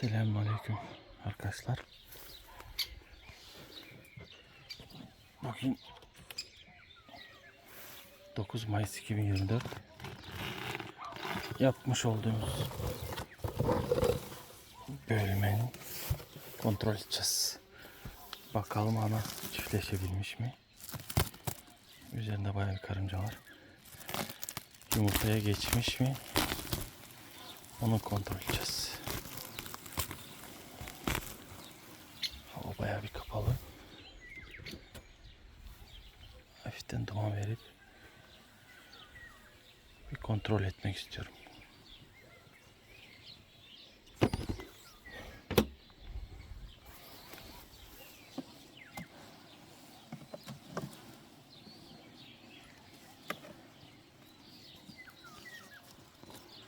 Selamünaleyküm arkadaşlar. Bugün 9 Mayıs 2024 yapmış olduğumuz bölmenin kontrol edeceğiz. Bakalım ana çiftleşebilmiş mi? Üzerinde bayağı bir karınca var. Yumurtaya geçmiş mi? Onu kontrol edeceğiz. Bayağı bir kapalı. Hafiften duman verip bir kontrol etmek istiyorum.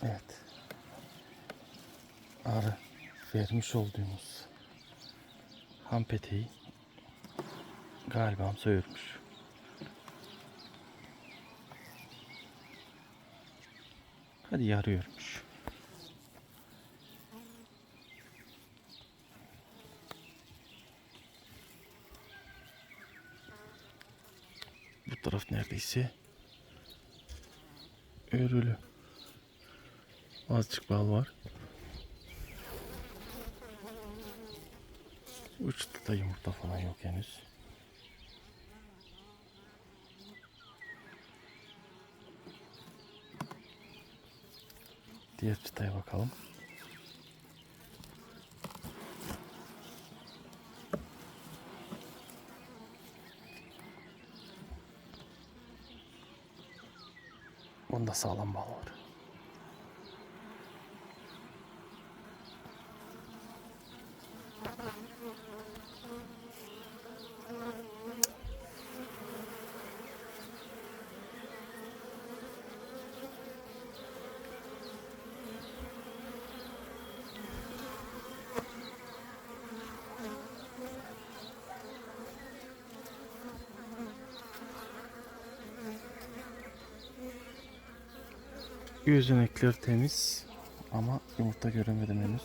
Evet. Arı vermiş olduğumuz ham peteği galiba soyurmuş. Hadi yarıyormuş. Bu taraf neredeyse örülü. Azıcık bal var. Uçta da yumurta falan yok henüz. Diğer çıtaya bakalım. Bunda sağlam bal var. Gözenekler temiz ama yumurta göremedim henüz.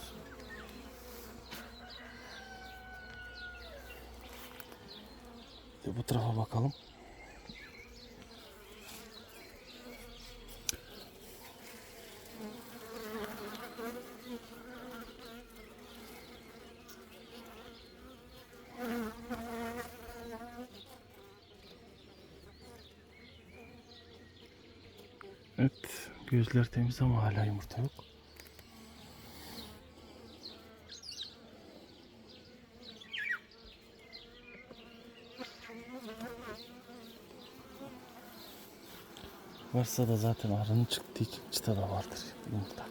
Bu tarafa bakalım. Evet, gözler temiz ama hala yumurta yok. Varsa da zaten arının çıktığı çıta da vardır yumurta.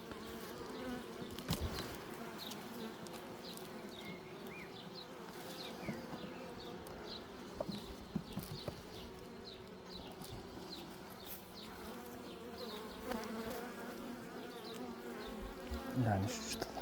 Yani şu çıtada.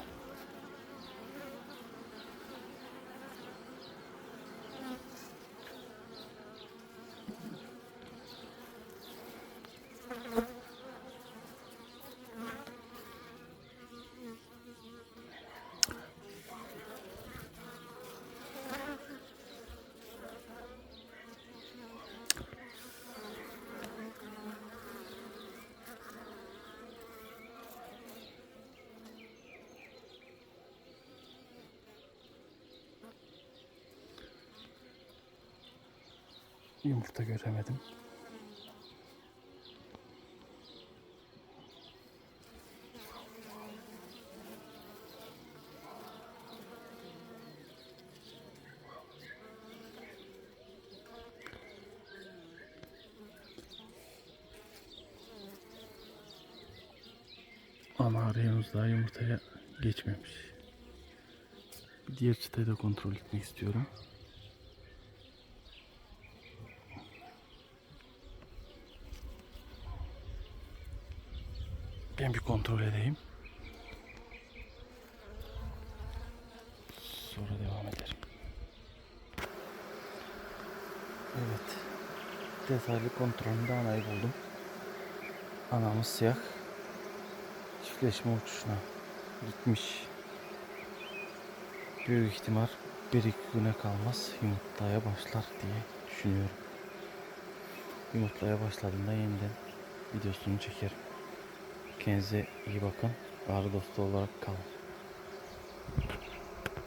Yumurta göremedim. Ama arayamız daha yumurtaya geçmemiş. Diğer çıtayı da kontrol etmek istiyorum. Ben bir kontrol edeyim. Sonra devam ederim. Evet. Detaylı kontrolünde anayı buldum. Anamız siyah. Çiftleşme uçuşuna gitmiş. büyük ihtimal bir iki güne kalmaz yumurtaya başlar diye düşünüyorum. Yumurtaya başladığında yeniden videosunu çekerim. Kendinize iyi bakın. Ağrı dostu olarak kalın.